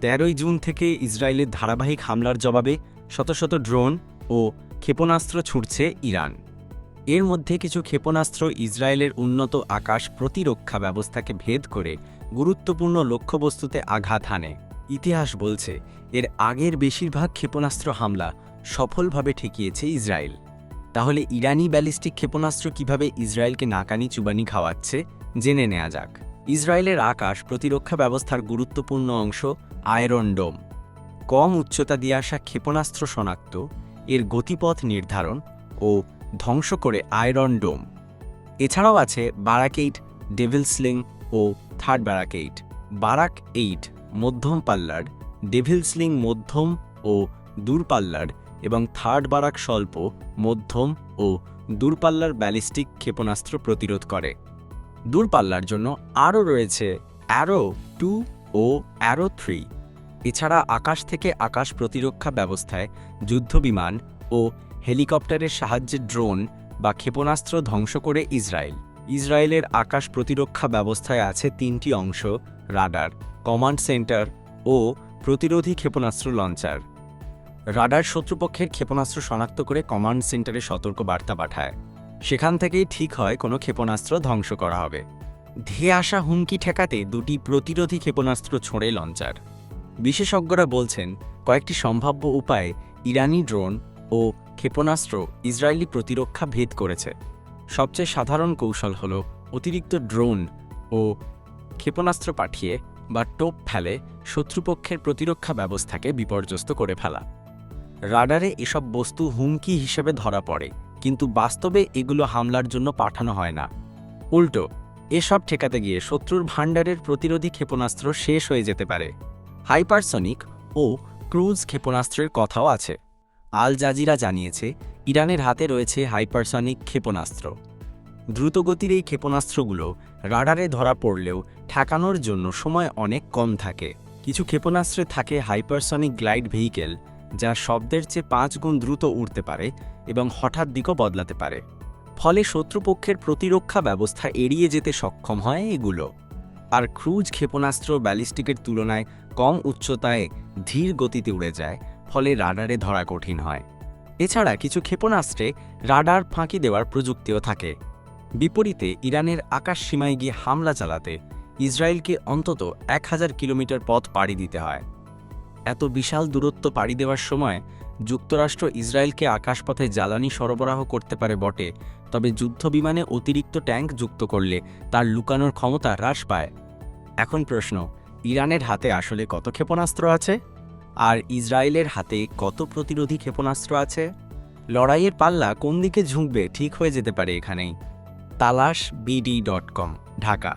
তেরোই জুন থেকে ইসরায়েলের ধারাবাহিক হামলার জবাবে শত শত ড্রোন ও ক্ষেপণাস্ত্র ছুটছে ইরান। এর মধ্যে কিছু ক্ষেপণাস্ত্র ইসরায়েলের উন্নত আকাশ প্রতিরক্ষা ব্যবস্থাকে ভেদ করে গুরুত্বপূর্ণ লক্ষ্যবস্তুতে আঘাত হানে। ইতিহাস বলছে, এর আগের বেশিরভাগ ক্ষেপণাস্ত্র হামলা সফলভাবে ঠেকিয়েছে ইসরায়েল। তাহলে ইরানি ব্যালিস্টিক ক্ষেপণাস্ত্র কীভাবে ইসরায়েলকে নাকানি চুবানি খাওয়াচ্ছে, জেনে নেওয়া যাক। ইসরায়েলের আকাশ প্রতিরক্ষা ব্যবস্থার গুরুত্বপূর্ণ অংশ আয়রন ডোম। কম উচ্চতা দিয়ে আসা ক্ষেপণাস্ত্র শনাক্ত, এর গতিপথ নির্ধারণ ও ধ্বংস করে আয়রন ডোম। এছাড়াও আছে বারাকেইট ডেভিলসলিং ও third Barak eight Barak eight, মধ্যম পাল্লার ডেভিলসলিং মধ্যম ও দূরপাল্লার এবং থার্ড বারাক স্বল্প, মধ্যম ও দূরপাল্লার ব্যালিস্টিক ক্ষেপণাস্ত্র প্রতিরোধ করে। দূরপাল্লার জন্য আরও রয়েছে অ্যারো টু ও অ্যারো থ্রি। এছাড়া আকাশ থেকে আকাশ প্রতিরক্ষা ব্যবস্থায় যুদ্ধবিমান ও হেলিকপ্টারের সাহায্যে ড্রোন বা ক্ষেপণাস্ত্র ধ্বংস করে ইসরায়েল। ইসরায়েলের আকাশ প্রতিরক্ষা ব্যবস্থায় আছে তিনটি অংশ, রাডার, কমান্ড সেন্টার ও প্রতিরোধী ক্ষেপণাস্ত্র লঞ্চার। রাডার শত্রুপক্ষের ক্ষেপণাস্ত্র শনাক্ত করে কমান্ড সেন্টারে সতর্ক বার্তা পাঠায়। সেখান থেকেই ঠিক হয় কোনো ক্ষেপণাস্ত্র ধ্বংস করা হবে। ধেয়ে আসা হুমকি ঠেকাতে দুটি প্রতিরোধী ক্ষেপণাস্ত্র ছোঁড়ে লঞ্চার। বিশেষজ্ঞরা বলছেন, কয়েকটি সম্ভাব্য উপায়ে ইরানি ড্রোন ও ক্ষেপণাস্ত্র ইসরায়েলি প্রতিরক্ষা ভেদ করেছে। সবচেয়ে সাধারণ কৌশল হল অতিরিক্ত ড্রোন ও ক্ষেপণাস্ত্র পাঠিয়ে বা টোপ ফেলে শত্রুপক্ষের প্রতিরক্ষা ব্যবস্থাকে বিপর্যস্ত করে ফেলা। রাডারে এসব বস্তু হুমকি হিসেবে ধরা পড়ে। কিন্তু বাস্তবে এগুলো হামলার জন্য পাঠানো হয় না। উল্টো, এসব ঠেকাতে গিয়ে শত্রুর ভাণ্ডারের প্রতিরোধী ক্ষেপণাস্ত্র শেষ হয়ে যেতে পারে। হাইপারসনিক ও ক্রুজ ক্ষেপণাস্ত্রের কথাও আছে। আল জাজিরা জানিয়েছে, ইরানের হাতে রয়েছে হাইপারসনিক ক্ষেপণাস্ত্র। দ্রুতগতির এই ক্ষেপণাস্ত্রগুলো রাডারে ধরা পড়লেও ঠেকানোর জন্য সময় অনেক কম থাকে। কিছু ক্ষেপণাস্ত্রে থাকে হাইপারসনিক গ্লাইড ভেহিকেল যা শব্দের চেয়ে পাঁচ গুণ দ্রুত উড়তে পারে এবং হঠাৎ দিকও বদলাতে পারে। ফলে শত্রুপক্ষের প্রতিরক্ষা ব্যবস্থা এড়িয়ে যেতে সক্ষম হয় এগুলো। আর ক্রুজ ক্ষেপণাস্ত্র ব্যালিস্টিকের তুলনায় কম উচ্চতায় ধীর গতিতে উড়ে যায়, ফলে রাডারে ধরা কঠিন হয়। এছাড়া কিছু ক্ষেপণাস্ত্রে রাডার ফাঁকি দেওয়ার প্রযুক্তিও থাকে। বিপরীতে ইরানের আকাশ সীমায় গিয়ে হামলা চালাতে ইসরায়েলকে অন্তত এক হাজার কিলোমিটার পথ পাড়ি দিতে হয়। এত বিশাল দূরত্ব পাড়ি দেওয়ার সময় যুক্তরাষ্ট্র ইসরায়েলকে আকাশপথে জ্বালানি সরবরাহ করতে পারে বটে, তবে যুদ্ধবিমানে অতিরিক্ত ট্যাঙ্ক যুক্ত করলে তার লুকানোর ক্ষমতা হ্রাস পায়। এখন প্রশ্ন, ইরানের হাতে আসলে কত ক্ষেপণাস্ত্র আছে? আর ইসরায়েলের হাতে কত প্রতিরোধী ক্ষেপণাস্ত্র আছে? লড়াইয়ের পাল্লা কোন দিকে ঝুঁকবে ঠিক হয়ে যেতে পারে এখানেই। তালাশ বিডি ডট কম, ঢাকা।